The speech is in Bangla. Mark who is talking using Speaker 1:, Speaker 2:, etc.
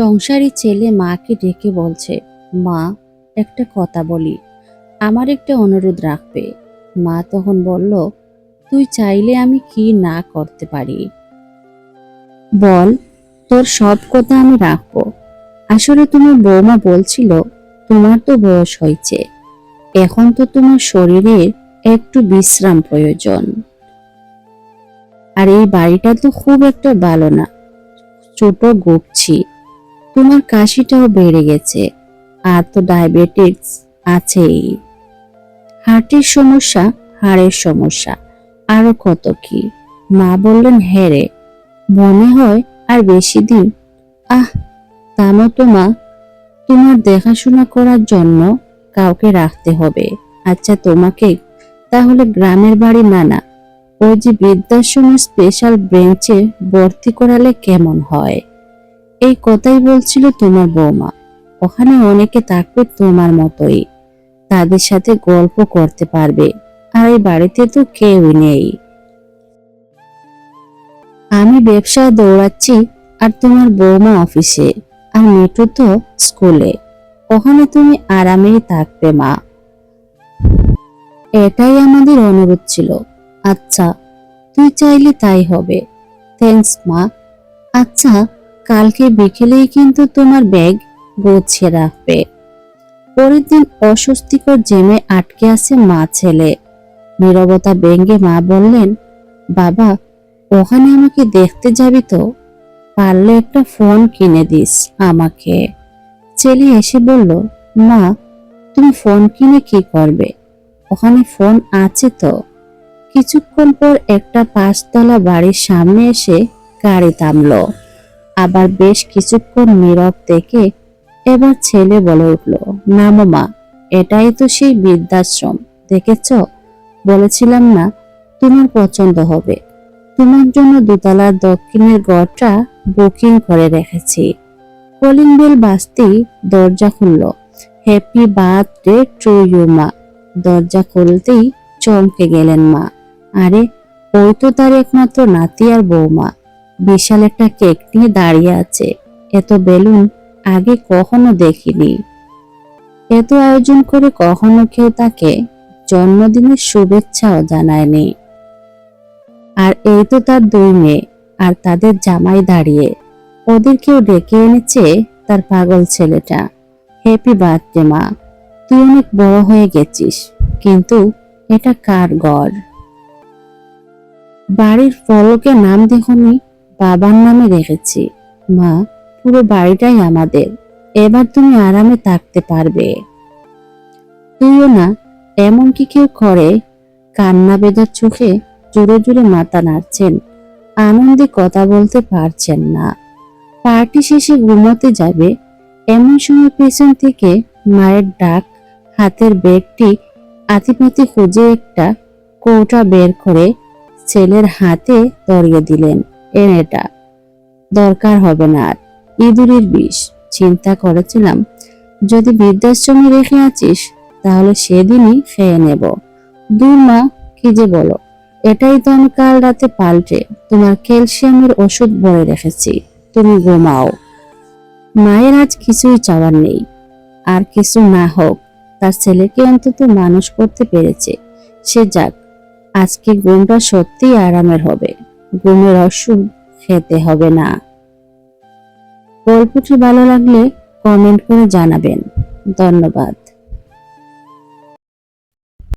Speaker 1: সংসারী ছেলে মাকে ডেকে বলছে, মা, একটা কথা বলি। আমার একটা অনুরোধ রাখবে। মা তখন বলল, তুই চাইলে আমি কি না করতে পারি? বল, তোর সব কথা আমি রাখব। আসলে তোমার বৌমা বলছিল, তোমার তো বয়স হয়েছে। এখন তো তোমার শরীরের একটু বিশ্রাম প্রয়োজন। আর এই বাড়িটা তো খুব একটা ভালো না। ছোট, গুপছি। তোমার কাশিটাও বেড়ে গেছে, আর তো ডায়াবেটিস আছেই। হার্টের সমস্যা, হাড়ের সমস্যা, আরও কত কি? মা বললেন হ্যাঁ রে, মনে হয় আর বেশি দিন। আহ তামো তো মা, তোমার দেখাশোনা করার জন্য কাউকে রাখতে হবে। আচ্ছা তোমাকে? তাহলে গ্রামের বাড়ি না না। ওই যে বৃদ্ধাশ্রমের স্পেশাল ব্রেঞ্চে ভর্তি করালে কেমন হয়? এই কথাই বলছিল তোমার বৌমা। ওখানে অনেকে থাকবে তোমার মতোই। তাদের সাথে গল্প করতে পারবে। আর এই বাড়িতে তো কেউই নেই। আমি ব্যবসায় দৌড়াচ্ছি আর তোমার বৌমা অফিসে। আর মিঠু তো স্কুলে। ওখানে তুমি আরামেই থাকবে, মা। এটাই আমাদের অনুরোধ ছিল। আচ্ছা তুই চাইলে তাই হবে। থ্যাঙ্কস মা। আচ্ছা কালকে বিকেলেই কিন্তু তোমার ব্যাগ গুছিয়ে রাখবে। পরের দিন অস্বস্তিকর জেমে আটকে আছে মা ছেলে। নীরবতা ব্যঙ্গে মা বললেন, বাবা, ওখানে আমাকে দেখতে যাবি তো? পারলে একটা ফোন কিনে দিস আমাকে। ছেলে এসে বলল, মা, তুমি ফোন কিনে কি করবে? ওখানে ফোন আছে তো? কিছুক্ষণ পর একটা পাঁচতলা বাড়ির সামনে এসে গাড়ি থামলো। আবার বেশ কিছুক্ষণ নীরব থেকে এবার ছেলে বলে উঠল নামো মা এটাই তো সেই বৃদ্ধাশ্রম, দেখেছ? বলেছিলাম না, তোমার পছন্দ হবে। তোমার জন্য দোতলার দক্ষিণের ঘরটা বুকিং করে রেখেছি। কলিং বেল বাজতেই দরজা খুলল। হ্যাপি বার্থডে টু ইউ, মা। দরজা খুলতেই চমকে গেলেন মা। আরে, ওই তো তার একমাত্র নাতি আর বৌমা। বিশাল একটা কেক নিয়ে দাঁড়িয়ে আছে। এত বেলুন আগে কখনো দেখিনি। এত আয়োজন করে কখনো কেউ তাকে জন্মদিনের শুভেচ্ছাও জানায়নি। আর এই তো তার দুই মেয়ে, আর তাদের জামাই দাঁড়িয়ে। ওদের কেউ ডেকে এনেছে তার পাগল ছেলেটা। হ্যাপি বার্থডে, মা। তুই অনেক বড় হয়ে গেছিস, কিন্তু এটা কার গড়? বাড়ির ফলকে নাম দেখনি বাবার নামে রেখেছি। মা, পুরো বাড়িটাই আমাদের। এবার তুমি আরামে থাকতে পারবে। তুইও না, এমন কি কেউ করে? কান্না বেজার চোখে জোরে জোরে মাথা নাড়ছেন। আনন্দে কথা বলতে পারছেন না। পার্টি শেষে ঘুমোতে যাবে। এমন সময় পেছন থেকে মায়ের ডাক, হাতের ব্যাগটি আতিপাতি খুঁজে একটা কৌটা বের করে ছেলের হাতে ধরিয়ে দিলেন। এনেটা দরকার হবে না আর। ইঁদুরের বিষ, চিন্তা করেছিলাম, যদি বৃদ্ধাশ্রমে রেখে আছিস, তাহলে সেদিনই খেয়ে নেব। দূর মা, কি যে বলো, এটাই তো আমি কাল রাতে পাল্টে তোমার ক্যালসিয়ামের ওষুধ ভরে রেখেছি, তুমি ঘুমাও। মায়ের আজ কিছুই চাওয়ার নেই, আর কিছু না হোক, তার ছেলেকে অন্তত মানুষ করতে পেরেছে। সে যাক, আজকে ঘুমটা সত্যিই আরামের হবে। ঘুমের অসুখ খেতে হবে না। গল্পটি ভালো লাগলে কমেন্ট করে জানাবেন। ধন্যবাদ।